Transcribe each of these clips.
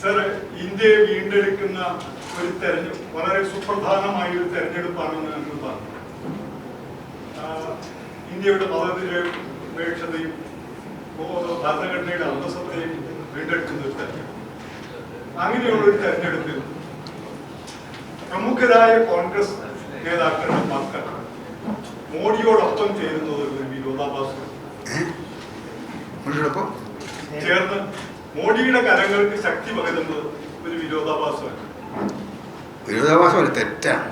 Sir ഇന്ത്യയെ വീണ്ടെടുക്കുന്ന ഒരു തെരഞ്ഞെടുപ്പ് വളരെ സുപ്രധാനമായ ഒരു തെരഞ്ഞെടുപ്പാണെന്ന് ഞങ്ങൾ പറഞ്ഞു. ഇന്ത്യയുടെ മതത്തിലെ ഉപേക്ഷതയും ഭരണഘടനയുടെ അന്തസ്സത്തെയും വീണ്ടെടുക്കുന്ന ഒരു തെരഞ്ഞെടുപ്പ്. അങ്ങനെയുള്ള ഒരു തെരഞ്ഞെടുപ്പിൽ പ്രമുഖരായ കോൺഗ്രസ് നേതാക്കളുടെ മക്കൾ മോഡിയോടൊപ്പം ചേരുന്നത് ഒരു വിരോധാഭാസം ചേർന്ന് മോഡിയുടെ കരങ്ങൾക്ക് ശക്തി പകരുന്നത് ഒരു വിരോധാഭാസമാണ് വിരോധാഭാസം ഒരു തെറ്റാണ്.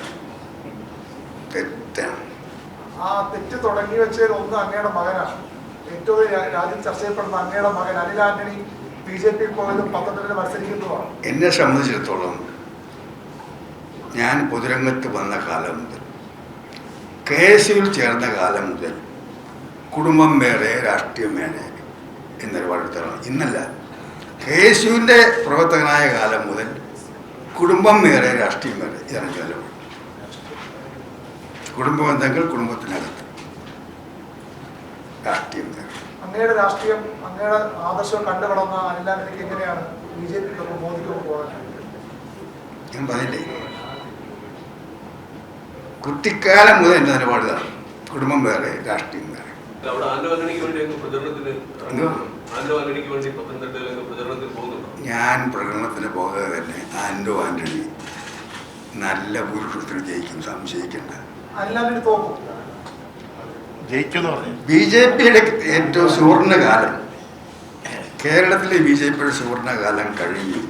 തെറ്റാണ്. ആ തെറ്റ് തുടങ്ങി വെച്ചതിൽ ഒന്ന് അങ്ങയുടെ മകനാണ്. ഏറ്റവും രാജ്യം ചർച്ച ചെയ്യപ്പെടുന്ന അങ്ങയുടെ മകൻ Anil Antony B J P പോയതും മത്സരിക്കുന്നതുമാണ് എന്നെ സംബന്ധിച്ചിടത്തോളം ഞാൻ പൊതുരംഗത്ത് വന്ന കാലം മുതൽ കെ എസ് യുവിൽ ചേർന്ന കാലം മുതൽ കുടുംബം വേറെ രാഷ്ട്രീയം വേറെ എന്നൊരുപാട് തരണം ഇന്നല്ല. എസ് പ്രവർത്തകനായ കാലം മുതൽ കുടുംബം വേറെ രാഷ്ട്രീയം വേറെ ഇതാണ് കാലം കുടുംബ ബന്ധങ്ങൾ കുടുംബത്തിനകത്ത് രാഷ്ട്രീയം വേറെ അങ്ങയുടെ രാഷ്ട്രീയം അങ്ങയുടെ ആദർശം കണ്ടു വളർന്ന ആന്റണിക്ക് എങ്ങനെയാണ് ബി ജെ പി മോദിക്കൊപ്പം പോകാൻ ഞാൻ പറഞ്ഞില്ലേ? കുട്ടിക്കാലം മുതൽ എന്റെ നിലപാടുകളാണ് കുടുംബം വേറെ രാഷ്ട്രീയം വേറെ. ഞാൻ പ്രകടനത്തിന് പോകാതെ തന്നെ ആൻഡോ ആന്റണി നല്ല ഭൂരിപക്ഷത്തിൽ ജയിക്കും സംശയിക്കണ്ട. ബി ജെ പിയുടെ ഏറ്റവും സുവർണകാലം. കേരളത്തിലെ ബി ജെ പിയുടെ സുവർണകാലം കഴിഞ്ഞു.